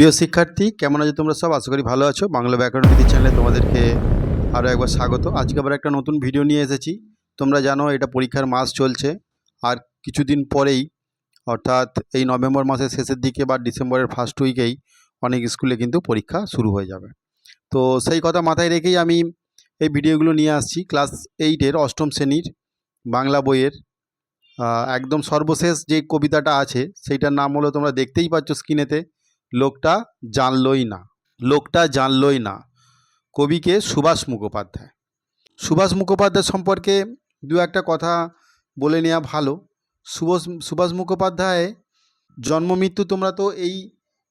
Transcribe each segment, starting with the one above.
প্রিয় শিক্ষার্থী, কেমন আছো তোমরা সব? আশা করি ভালো আছো। বাংলা ব্যাকরণ বিধি চ্যানেলে তোমাদেরকে আরও একবার স্বাগত। আজকে আবার একটা নতুন ভিডিও নিয়ে এসেছি। তোমরা জানো, এটা পরীক্ষার মাস চলছে। আর কিছুদিন পরেই, অর্থাৎ এই নভেম্বর মাসের শেষের দিকে বা ডিসেম্বরের ফার্স্ট উইকেই অনেক স্কুলে কিন্তু পরীক্ষা শুরু হয়ে যাবে। তো সেই কথা মাথায় রেখেই আমি এই ভিডিওগুলো নিয়ে আসছি। ক্লাস এইটের অষ্টম শ্রেণির বাংলা বইয়ের একদম সর্বশেষ যে কবিতাটা আছে, সেইটার নাম হলো তোমরা দেখতেই পাচ্ছ স্ক্রিনেতে লোকটা জানলই না, লোকটা জানলই না। কবিকে সুভাষ মুখোপাধ্যায়। সুভাষ মুখোপাধ্যায় সম্পর্কে দু একটা কথা বলে নেওয়া ভালো। সুভাষ সুভাষ মুখোপাধ্যায় জন্ম মৃত্যু তোমরা তো এই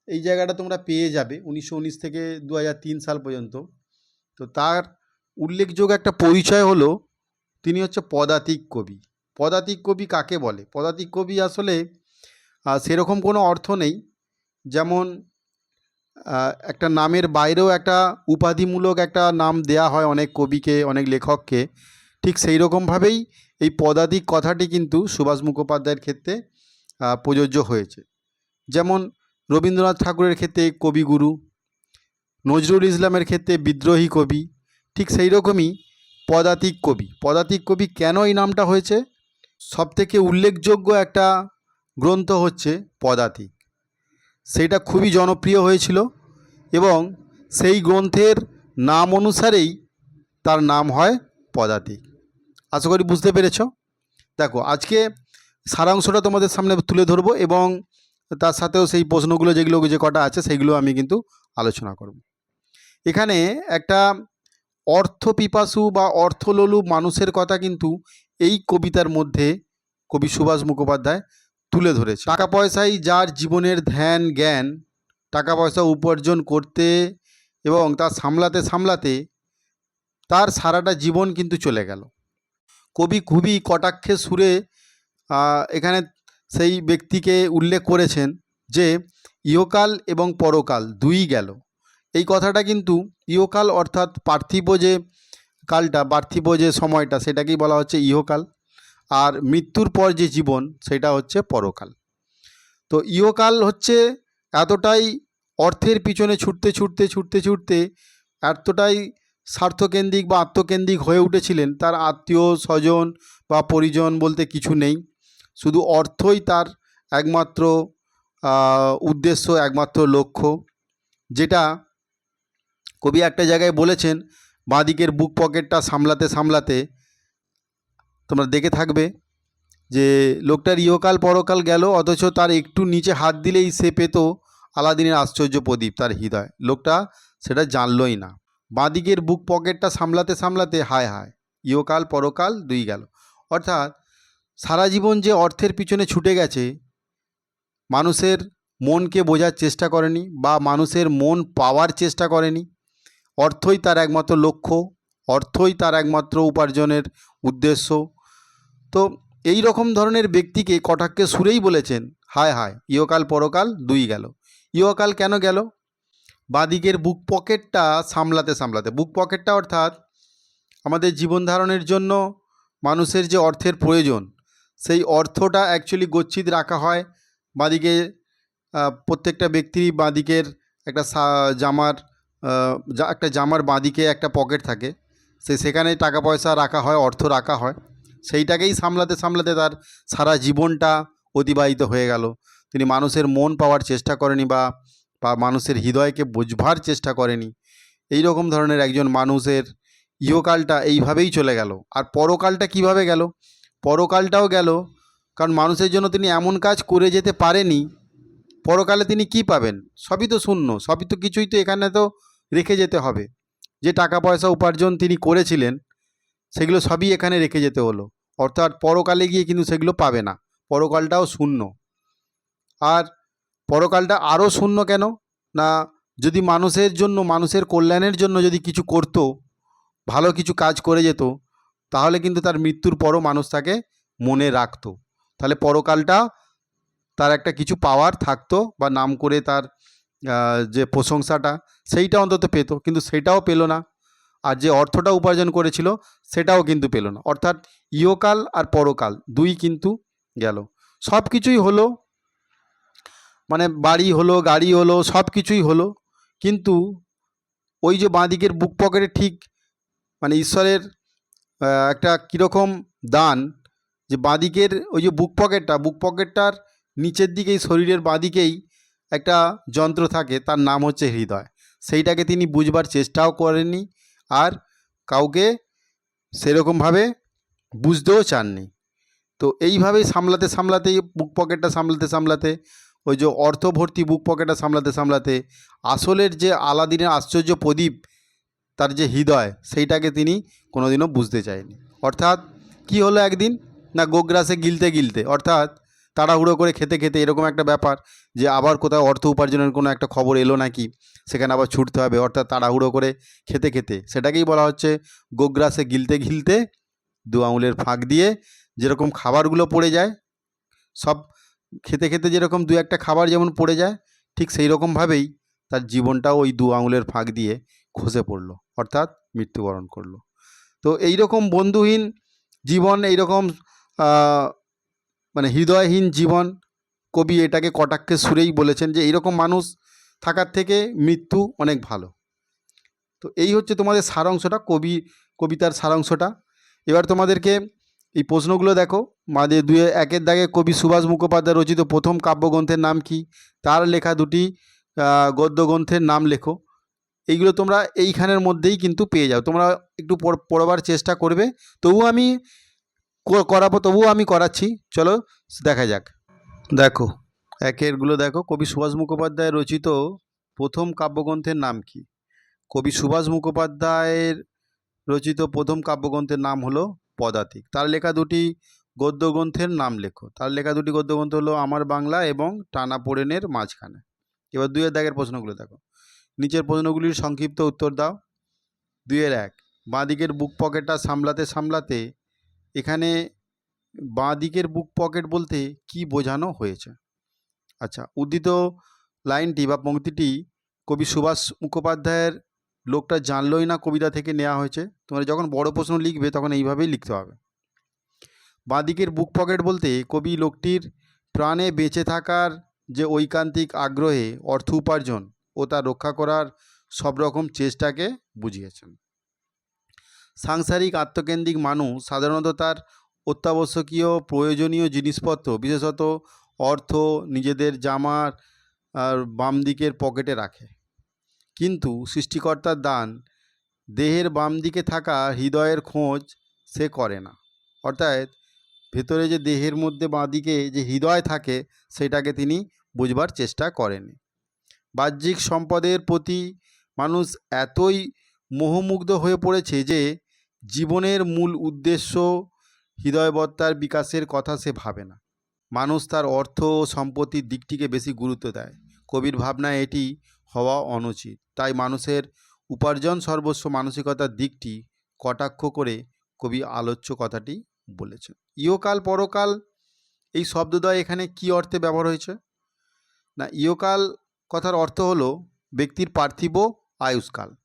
এই জায়গাটা তোমরা পেয়ে যাবে উনিশশো উনিশ থেকে দু হাজার তিন সাল পর্যন্ত। তো তার উল্লেখযোগ্য একটা পরিচয় হলো, তিনি হচ্ছে পদাতিক কবি। পদাতিক কবি কাকে বলে? পদাতিক কবি আসলে সেরকম কোনো অর্থ নেই। যেমন একটা নামের বাইরেও একটা উপাধিমূলক একটা নাম দেয়া হয় অনেক কবিকে, অনেক লেখককে। ঠিক সেই রকমভাবেই এই পদাতিক কথাটি কিন্তু সুভাষ মুখোপাধ্যায়ের ক্ষেত্রে প্রযোজ্য হয়েছে। যেমন, রবীন্দ্রনাথ ঠাকুরের ক্ষেত্রে কবিগুরু, নজরুল ইসলামের ক্ষেত্রে বিদ্রোহী কবি, ঠিক সেই রকমই পদাতিক কবি। পদাতিক কবি কেন এই নামটা হয়েছে? সবথেকে উল্লেখযোগ্য একটা গ্রন্থ হচ্ছে পদাতিক। সেইটা খুবই জনপ্রিয় হয়েছিল এবং সেই গ্রন্থের নাম অনুসারেই তার নাম হয় পদাতিক। আশা করি বুঝতে পেরেছ? দেখো, আজকে সারাংশটা তোমাদের সামনে তুলে ধরবো এবং তার সাথেও সেই প্রশ্নগুলো যেগুলো যে কটা আছে সেইগুলো আমি কিন্তু আলোচনা করব। এখানে একটা অর্থপিপাসু বা অর্থলোলুপ মানুষের কথা কিন্তু এই কবিতার মধ্যে কবি সুভাষ মুখোপাধ্যায় তুলে ধরেছে। টাকা পয়সাই যার জীবনের ধ্যান, জ্ঞান, টাকা পয়সা উপার্জন করতে এবং তা সামলাতে সামলাতে তার সারাটা জীবন কিন্তু চলে গেল। কবি খুবই কটাক্ষে সুরে এখানে সেই ব্যক্তিকে উল্লেখ করেছেন যে, ইহকাল এবং পরকাল দুই গেল। এই কথাটা কিন্তু ইহকাল অর্থাৎ পার্থিব যে কালটা, পার্থিব যে সময়টা, সেটাকেই বলা হচ্ছে ইহকাল। আর মৃত্যুর পর যে জীবন, সেটা হচ্ছে পরকাল। তো ইহকাল হচ্ছে এতটাই অর্থের পিছনে ছুটতে ছুটতে ছুটতে ছুটতে এতটাই স্বার্থকেন্দ্রিক বা আত্মকেন্দ্রিক হয়ে উঠেছিলেন, তার আত্মীয়, স্বজন বা পরিজন বলতে কিছু নেই। শুধু অর্থই তার একমাত্র উদ্দেশ্য, একমাত্র লক্ষ্য, যেটা কবি একটা জায়গায় বলেছেন, বাঁদিকের বুক পকেটটা সামলাতে সামলাতে তোমরা দেখে থাকবে যে লোকটার ইহকাল পরকাল গেল, অথচ তার একটু নিচে হাত দিলেই সে পেত আলাদিনের আশ্চর্য প্রদীপ, তার হৃদয়। লোকটা সেটা জানলই না। বাঁদিকের বুক পকেটটা সামলাতে সামলাতে, হায় হায়, ইহকাল পরকাল দুই গেল। অর্থাৎ সারা জীবন যে অর্থের পিছনে ছুটে গেছে, মানুষের মনকে বোঝার চেষ্টা করেনি বা মানুষের মন পাওয়ার চেষ্টা করেনি। অর্থই তার একমাত্র লক্ষ্য, অর্থই তার একমাত্র উপার্জনের উদ্দেশ্য তো এই রকম ধরনের ব্যক্তিকে কটাক্ষে সুরেই বলেছেন, হায় হায়, ইহকাল পরকাল দুই গেল। ইহকাল কেন গেল? বাদিকের বুক পকেটটা সামলাতে সামলাতে। বুক পকেটটা অর্থাৎ আমাদের জীবন ধারণের জন্য মানুষের যে অর্থের প্রয়োজন, সেই অর্থটা অ্যাকচুয়ালি গচ্ছিত রাখা হয় বাদিকে প্রত্যেকটা ব্যক্তিরই বাঁদিকের একটা জামার একটা জামার বাঁদিকে একটা পকেট থাকে। সে সেখানে টাকা পয়সা রাখা হয়, অর্থ রাখা হয়। সেইটাকেই সামলাতে সামলাতে তার সারা জীবনটা অতিবাহিত হয়ে গেল। তিনি মানুষের মন পাওয়ার চেষ্টা করেনি বা বা মানুষের হৃদয়কে বুঝবার চেষ্টা করেনি। এই রকম ধরনের একজন মানুষের ইহকালটা এইভাবেই চলে গেল। আর পরকালটা কীভাবে গেল? পরকালটাও গেল কারণ মানুষের জন্য তিনি এমন কাজ করে যেতে পারেনি। পরকালে তিনি কি পাবেন? সবই তো শূন্য, সবই তো কিছুই তো এখানে তো রেখে যেতে হবে। যে টাকা পয়সা উপার্জন তিনি করেছিলেন সেগুলো সবই এখানে রেখে যেতে হলো। অর্থাৎ পরকালে গিয়ে কিন্তু সেগুলো পাবে না। পরকালটাও শূন্য। আর পরকালটা আরও শূন্য কেন? না, যদি মানুষের জন্য, মানুষের কল্যাণের জন্য যদি কিছু করতো, ভালো কিছু কাজ করে যেত, তাহলে কিন্তু তার মৃত্যুর পরও মানুষ তাকে মনে রাখতো। তাহলে পরকালটা তার একটা কিছু পাওয়ার থাকতো বা নাম করে তার যে প্রশংসাটা, সেইটা অন্তত পেতো। কিন্তু সেটাও পেল না। আর যে অর্থটা উপার্জন করেছিল, সেটাও কিন্তু পেল না। অর্থাৎ ইহকাল আর পরকাল দুই কিন্তু গেল। সব কিছুই হলো মানে বাড়ি হলো, গাড়ি হলো, সব কিছুই হলো। কিন্তু ওই যে বাঁদিকের বুক পকেটে ঠিক মানে ঈশ্বরের একটা কীরকম দান, যে বাঁদিকের ওই যে বুক পকেটটা, বুক পকেটটার নিচের দিকেই, শরীরের বাঁদিকেই একটা যন্ত্র থাকে, তার নাম হচ্ছে হৃদয়। সেইটাকে তিনি বুঝবার চেষ্টাও করেননি আর কাউকে সেরকমভাবে বুঝতেও চাননি। তো এইভাবেই সামলাতে সামলাতেই বুক পকেটটা সামলাতে সামলাতে, ওই যে অর্থভর্তি বুক পকেটটা সামলাতে সামলাতে, আসলের যে আলাদিনের আশ্চর্য প্রদীপ, তার যে হৃদয়, সেইটাকে তিনি কোনোদিনও বুঝতে চায়নি। অর্থাৎ কি হলো একদিন? না গোগ্রাসে গিলতে গিলতে, অর্থাৎ তাড়াহুড়ো করে খেতে খেতে এরকম একটা ব্যাপার যে আবার কোথাও অর্থ উপার্জনের কোনো একটা খবর এলো নাকি, সেখানে আবার ছুটতে হবে। অর্থাৎ তাড়াহুড়ো করে খেতে খেতে সেটাকেই বলা হচ্ছে গোগ্রাসে গিলতে গিলতে দু আঙুলের ফাঁক দিয়ে যেরকম খাবারগুলো পড়ে যায়, সব খেতে খেতে যেরকম দু একটা খাবার যেমন পড়ে যায়, ঠিক সেই রকমভাবেই তার জীবনটাও ওই দু আঙুলের ফাঁক দিয়ে খসে পড়ল, অর্থাৎ মৃত্যুবরণ করল। তো এই রকম বন্ধুহীন জীবন এই রকম মানে হৃদয়হীন জীবন, কবি এটাকে কটাক্ষের সুরেই বলেছেন যে এইরকম মানুষ থাকার থেকে মৃত্যু অনেক ভালো। তো এই হচ্ছে তোমাদের সারাংশটা, কবি, কবিতার সারাংশটা। এবার তোমাদেরকে এই প্রশ্নগুলো দেখো। মাঝে দুয়ে একের দাগে কবি সুভাষ মুখোপাধ্যায় রচিত প্রথম কাব্যগ্রন্থের নাম কি? তার লেখা দুটি গদ্যগ্রন্থের নাম লেখো। এইগুলো তোমরা এইখানের মধ্যেই কিন্তু পেয়ে যাও। তোমরা একটু পড়- পড়বার চেষ্টা করবে। তবু আমি করাবো, তবুও আমি করাচ্ছি। চলো, দেখা যাক। দেখো একেরগুলো দেখো। কবি সুভাষ মুখোপাধ্যায় রচিত প্রথম কাব্যগ্রন্থের নাম কি? কবি সুভাষ মুখোপাধ্যায়ের রচিত প্রথম কাব্যগ্রন্থের নাম হলো পদাতিক। তার লেখা দুটি গদ্যগ্রন্থের নাম লেখো। তার লেখা দুটি গদ্যগ্রন্থ হলো আমার বাংলা এবং টানা পোড়েনের মাঝখানে। এবার দুইয়ের দাগের প্রশ্নগুলো দেখো। নিচের প্রশ্নগুলির সংক্ষিপ্ত উত্তর দাও। দুইয়ের এক, বাঁদিকের বুক পকেটটা সামলাতে সামলাতে এখানে বাঁ দিকের বুক পকেট বলতে কি বোঝানো হয়েছে? আচ্ছা উদ্ধৃত লাইনটি বা পংক্তিটি কবি সুভাষ মুখোপাধ্যায়ের লোকটা জানলই না কবিতা থেকে নেওয়া হয়েছে। তোমরা যখন বড় প্রশ্ন লিখবে তখন এইভাবেই লিখতে হবে। বাঁদিকের বুক পকেট বলতে কবি লোকটির প্রাণে বেঁচে থাকার যে ঐকান্তিক আগ্রহে অর্থ উপার্জন ও তা রক্ষা করার সব রকম চেষ্টাকে বুঝিয়েছেন। সাংসারিক, আত্মকেন্দ্রিক মানুষ সাধারণত তার অত্যাবশ্যকীয় প্রয়োজনীয় জিনিসপত্র, বিশেষত অর্থ নিজেদের জামার বাম দিকের পকেটে রাখে। কিন্তু সৃষ্টিকর্তার দান, দেহের বাম দিকে থাকা হৃদয়ের খোঁজ সে করে না। অর্থাৎ ভেতরে যে দেহের মধ্যে বাঁ দিকে যে হৃদয় থাকে, সেটাকে তিনি বুঝবার চেষ্টা করেনি। বাহ্যিক সম্পদের প্রতি মানুষ এতই মোহমুগ্ধ হয়ে পড়েছে যে জীবনের মূল উদ্দেশ্য হৃদয়বত্তার বিকাশের কথা সে ভাবে না। মানুষ তার অর্থ ও সম্পত্তির দিকটিকে বেশি গুরুত্ব দেয়। কবির ভাবনায় এটি হওয়া অনুচিত। তাই মানুষের উপার্জন সর্বস্ব মানসিকতার দিকটি কটাক্ষ করে কবি আলোচ্য কথাটি বলেছেন। ইহকাল পরকাল এই শব্দদ্বয় এখানে কি অর্থে ব্যবহার হয়েছে? না, ইহকাল কথার অর্থ হলো ব্যক্তির পার্থিব আয়ুষ্কাল।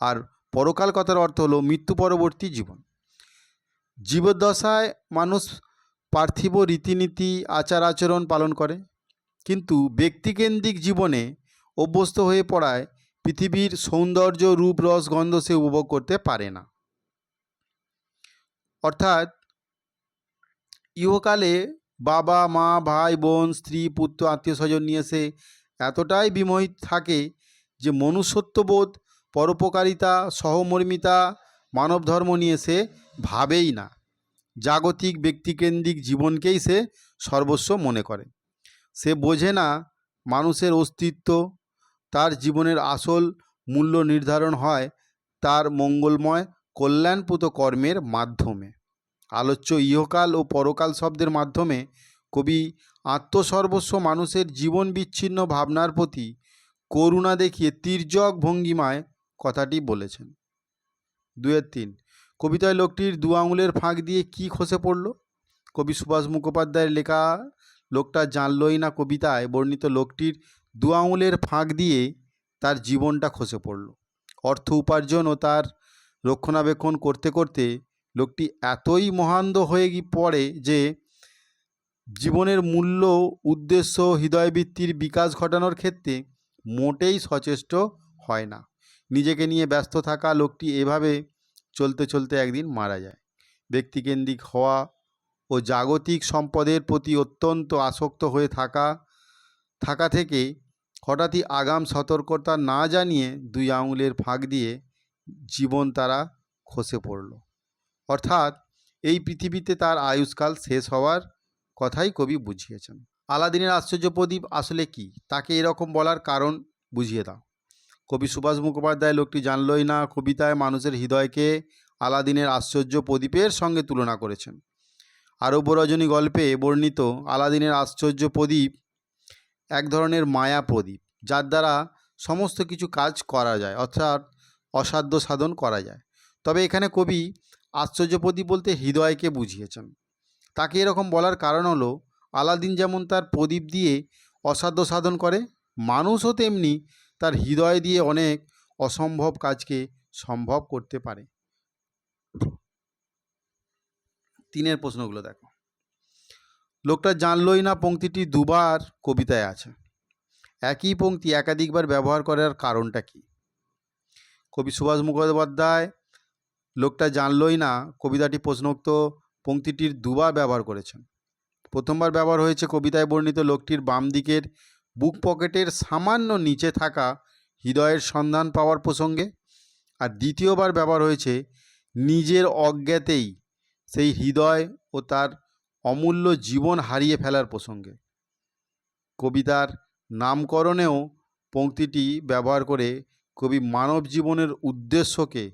আর পরকাল কথার অর্থ হলো মৃত্যু পরবর্তী জীবন। জীবদ্দশায় মানুষ পার্থিব রীতিনীতি, আচার আচরণ পালন করে, কিন্তু ব্যক্তিকেন্দ্রিক জীবনে অভ্যস্ত হয়ে পড়ায় পৃথিবীর সৌন্দর্য, রূপ, রস, গন্ধ সে উপভোগ করতে পারে না। অর্থাৎ ইহকালে বাবা, মা, ভাই, বোন, স্ত্রী, পুত্র আত্মীয় স্বজন নিয়ে সে এতটাই বিমোহিত থাকে যে মনুষ্যত্ববোধ পরোপকারিতা, সহমর্মিতা মানব ধর্ম নিয়ে সে ভাবেই না। জাগতিক ব্যক্তিকেন্দ্রিক জীবনকেই সে সর্বস্ব মনে করে। সে বোঝে না মানুষের অস্তিত্ব, তার জীবনের আসল মূল্য নির্ধারণ হয় তার মঙ্গলময় কল্যাণপুত কর্মের মাধ্যমে। আলোচ্য ইহকাল ও পরকাল শব্দের মাধ্যমে কবি আত্মসর্বস্ব মানুষের জীবন বিচ্ছিন্ন ভাবনার প্রতি করুণা দেখিয়ে তির্যক ভঙ্গিমায় কথাটি বলেছেন। দুয়ের তিন, কবিতায় লোকটির দু আঙুলের ফাঁক দিয়ে কি খসে পড়ল? কবি সুভাষ মুখোপাধ্যায়ের লেখা, লোকটা জানলই না কবিতায় বর্ণিত লোকটির দু আঙুলের ফাঁক দিয়ে তার জীবনটা খসে পড়ল। অর্থ উপার্জন ও তার রক্ষণাবেক্ষণ করতে করতে লোকটি এতই মহান্ধ হয়ে গি- পড়ে যে জীবনের মূল্য, উদ্দেশ্য, হৃদয়বৃত্তির বিকাশ ঘটানোর ক্ষেত্রে মোটেই সচেষ্ট হয় না। নিজেকে নিয়ে ব্যস্ত থাকা লোকটি এভাবে চলতে চলতে একদিন মারা যায়। ব্যক্তিকেন্দ্রিক হওয়া ও জাগতিক সম্পদের প্রতি অত্যন্ত আসক্ত হয়ে থাকা থাকা থেকে হঠাৎই আগাম সতর্কতা না জানিয়ে দুই আঙুলের ফাঁক দিয়ে জীবন তারা খসে পড়ল। অর্থাৎ এই পৃথিবীতে তার আয়ুষ্কাল শেষ হওয়ার কথাই কবি বুঝিয়েছেন। আলাদিনের আশ্চর্য প্রদীপ আসলে কি? তাকে এরকম বলার কারণ বুঝিয়ে দাও। কবি সুভাষ মুখোপাধ্যায় লোকটি জানলই না কবিতায় মানুষের হৃদয়কে আলাদিনের আশ্চর্য প্রদীপের সঙ্গে তুলনা করেছেন। আরব্য রজনী গল্পে বর্ণিত আলাদিনের আশ্চর্য প্রদীপ এক ধরনের মায়া প্রদীপ, যার দ্বারা সমস্ত কিছু কাজ করা যায়, অর্থাৎ অসাধ্য সাধন করা যায়। তবে এখানে কবি আশ্চর্য প্রদীপ বলতে হৃদয়কে বুঝিয়েছেন। তাকে এরকম বলার কারণ হলো, আলাদিন যেমন তার প্রদীপ দিয়ে অসাধ্য সাধন করে, মানুষও তেমনি তার হৃদয় দিয়ে অনেক অসম্ভব কাজকে সম্ভব করতে পারে। তিনের প্রশ্নগুলো দেখো। লোকটা জানলই না পংক্তিটি দুবার কবিতায় আছে। একই পংক্তি একাধিকবার ব্যবহার করার কারণটা কি? কবি সুভাষ মুখোপাধ্যায়, লোকটা জানলই না কবিতাটি প্রশ্নোক্ত পংক্তিটির দুবার ব্যবহার করেছেন। প্রথমবার ব্যবহার হয়েছে কবিতায় বর্ণিত লোকটির বাম দিকের বুক পকেটের সামান্য নিচে থাকা হৃদয়ের সন্ধান পাওয়ার প্রসঙ্গে। আর দ্বিতীয়বার ব্যবহার হয়েছে, নিজের অজ্ঞাতেই সেই হৃদয় ও তার অমূল্য জীবন হারিয়ে ফেলার প্রসঙ্গে। কবিতার নামকরণেও পংক্তিটি ব্যবহার করে কবি মানব জীবনের উদ্দেশ্যকে,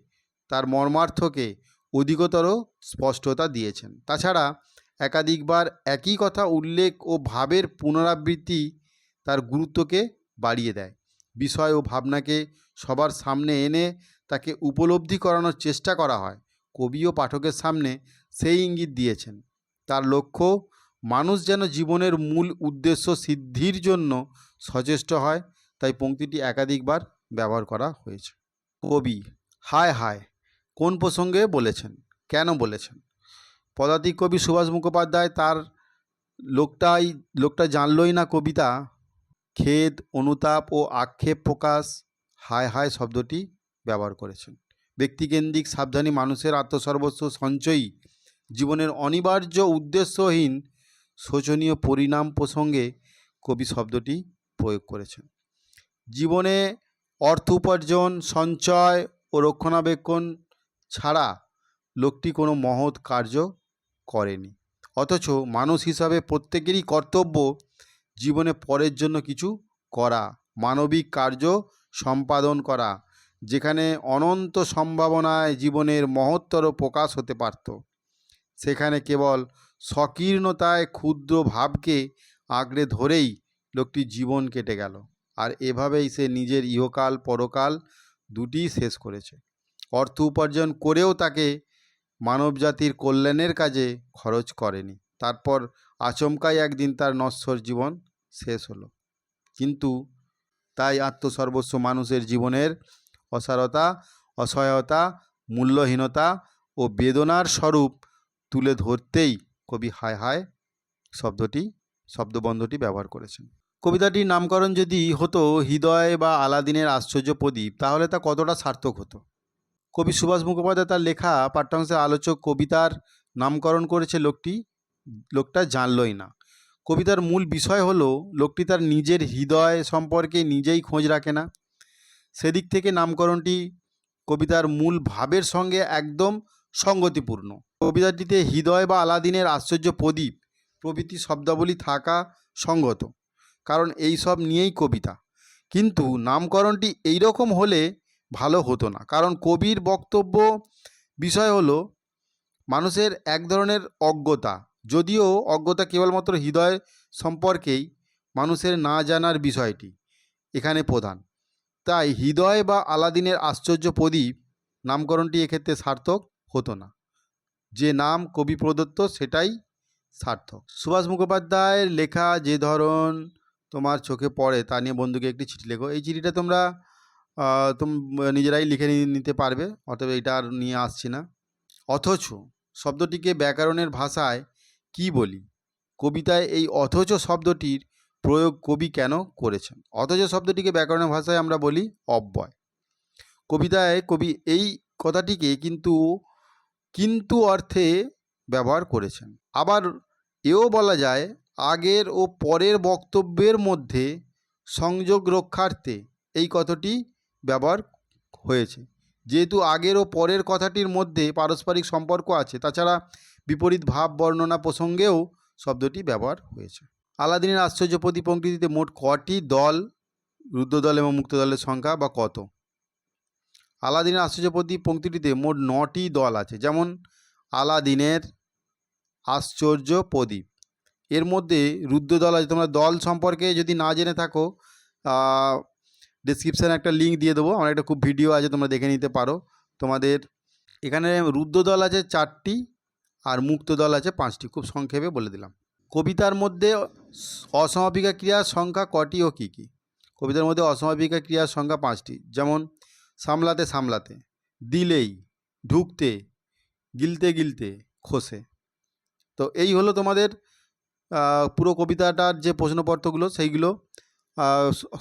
তার মর্মার্থকে অধিকতর স্পষ্টতা দিয়েছেন। তাছাড়া একাধিকবার একই কথা উল্লেখ ও ভাবের পুনরাবৃত্তি তার গুরুত্বকে বাড়িয়ে দেয়। বিষয় ও ভাবনাকে সবার সামনে এনে তাকে উপলব্ধি করানোর চেষ্টা করা হয়। কবি ও পাঠকের সামনে সেই ইঙ্গিত দিয়েছেন। তার লক্ষ্য, মানুষ যেন জীবনের মূল উদ্দেশ্য সিদ্ধির জন্য সচেষ্ট হয়, তাই পংক্তিটি একাধিকবার ব্যবহার করা হয়েছে। কবি, হায় হায়, কোন প্রসঙ্গে বলেছেন? কেন বলেছেন? পদাতিক কবি সুভাষ মুখোপাধ্যায় তার লোকটাই, লোকটা জানলই না কবিতা খেদ, অনুতাপ ও আক্ষেপ প্রকাশ হায় হায় শব্দটি ব্যবহার করেছেন। ব্যক্তিকেন্দ্রিক সাবধানী মানুষের আত্মসর্বস্ব সঞ্চয়ী জীবনের অনিবার্য উদ্দেশ্যহীন শোচনীয় পরিণাম প্রসঙ্গে কবি শব্দটি প্রয়োগ করেছেন। জীবনে অর্থ উপার্জন, সঞ্চয় ও রক্ষণাবেক্ষণ ছাড়া লোকটি কোনো মহৎ কার্য করেনি। অথচ মানুষ হিসাবে প্রত্যেকেরই কর্তব্য জীবনে পরের জন্য কিছু করা, মানবিক কার্য সম্পাদন করা, যেখানে অনন্ত সম্ভাবনায় জীবনের মহত্তর প্রকাশ হতে পারত। সেখানে কেবল স্বকীর্ণতায় ক্ষুদ্র ভাবকে আঁকড়ে ধরেই লোকটির জীবন কেটে গেল, আর এভাবেই সে নিজের ইহকাল, পরকাল দুটিই শেষ করেছে। অর্থ উপার্জন করেও তাকে মানবজাতির কল্যাণের কাজে খরচ করেনি। তারপর আচমকাই একদিন তার নশ্বর জীবন শেষ হলো। কিন্তু তাই আত্মসর্বস্ব মানুষের জীবনের অসারতা, অসহায়তা, মূল্যহীনতা ও বেদনার স্বরূপ তুলে ধরতেই কবি হায় হায় শব্দটি, শব্দবন্ধটি ব্যবহার করেছেন। কবিতাটির নামকরণ যদি হতো হৃদয় বা আলাদিনের আশ্চর্য প্রদীপ, তাহলে তা কতটা সার্থক হতো? কবি সুভাষ মুখোপাধ্যায় তার লেখা পাঠ্যাংশের আলোচক কবিতার নামকরণ করেছে লোকটি লোকটা জানলই না। কবিতার মূল বিষয় হলো, লোকটি তার নিজের হৃদয় সম্পর্কে নিজেই খোঁজ রাখে না। সেদিক থেকে নামকরণটি কবিতার মূল ভাবের সঙ্গে একদম সঙ্গতিপূর্ণ। কবিতাটিতে হৃদয় বা আলাদিনের আশ্চর্য প্রদীপ, প্রভৃতি শব্দাবলী থাকা সঙ্গত, কারণ এই সব নিয়েই কবিতা। কিন্তু নামকরণটি এই রকম হলে ভালো হতো না, কারণ কবির বক্তব্য বিষয় হলো, মানুষের এক ধরনের অজ্ঞতা যদিও অজ্ঞতা কেবলমাত্র হৃদয় সম্পর্কেই মানুষের না জানার বিষয়টি এখানে প্রধান। তাই হৃদয় বা আলাদিনের আশ্চর্য প্রদীপ নামকরণটি এক্ষেত্রে সার্থক হতো না। যে নাম কবি প্রদত্ত সেটাই সার্থক। সুভাষ মুখোপাধ্যায়ের লেখা যে ধরন তোমার চোখে পড়ে তা নিয়ে বন্ধুকে একটি চিঠি লেখো। এই চিঠিটা তোমরা তোম, নিজেরাই লিখে নিতে পারবে, অতএব এটা আর নিয়ে আসছি না। অথচ শব্দটিকে ব্যাকরণের ভাষায় কি বলি? কবিতায় এই অথচ শব্দটির প্রয়োগ কবি কেন করেছেন? অথচ শব্দটিকে ব্যাকরণের ভাষায় আমরা বলি অব্যয়। কবিতায় কবি এই কথাটিকে কিন্তু কিন্তু অর্থে ব্যবহার করেছেন। আবার এও বলা যায়, আগের ও পরের বক্তব্যের মধ্যে সংযোগ রক্ষার্থে এই কথাটি ব্যবহার হয়েছে। যেহেতু আগের ও পরের কথাটির মধ্যে পারস্পরিক সম্পর্ক আছে, তাছাড়া বিপরীত ভাব বর্ণনা প্রসঙ্গেও শব্দটি ব্যবহার হয়েছে। আলাদিনের আশ্চর্যপদী পঙ্ক্তিটিতে মোট কটি দল, রুদ্রদল এবং মুক্ত দলের সংখ্যা বা কত? আলাদিনের আশ্চর্যপদী পঙ্ক্তিটিতে মোট নটি দল আছে, যেমন আলাদিনের আশ্চর্য প্রদীপ। এর মধ্যে রুদ্রদল আছে, তোমরা দল সম্পর্কে যদি না জেনে থাকো ডিসক্রিপশানে একটা লিঙ্ক দিয়ে দেবো, আমার একটা খুব ভিডিও আছে, তোমরা দেখে নিতে পারো। তোমাদের এখানে রুদ্রদল আছে চারটি আর মুক্ত দল আছে পাঁচটি, খুব সংক্ষেপে বলে দিলাম। কবিতার মধ্যে অসমাপিকা ক্রিয়ার সংখ্যা কটি ও কী কী? কবিতার মধ্যে অসমাপিকা ক্রিয়ার সংখ্যা পাঁচটি, যেমন, সামলাতে সামলাতে, দিলেই, ঢুকতে, গিলতে গিলতে, খসে। তো এই হলো তোমাদের পুরো কবিতাটার যে প্রশ্নপত্রগুলো, সেইগুলো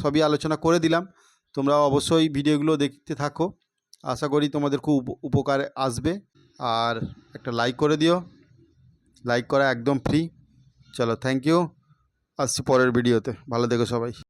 সবই আলোচনা করে দিলাম। তোমরা অবশ্যই ভিডিওগুলো দেখতে থাকো। আশা করি তোমাদের খুব উপ- উপকারে আসবে। আর একটা লাইক করে দিও। লাইক করা একদম ফ্রি চলো থ্যাংক ইউ আসছি পরের ভিডিওতে ভালো দেখো সবাই।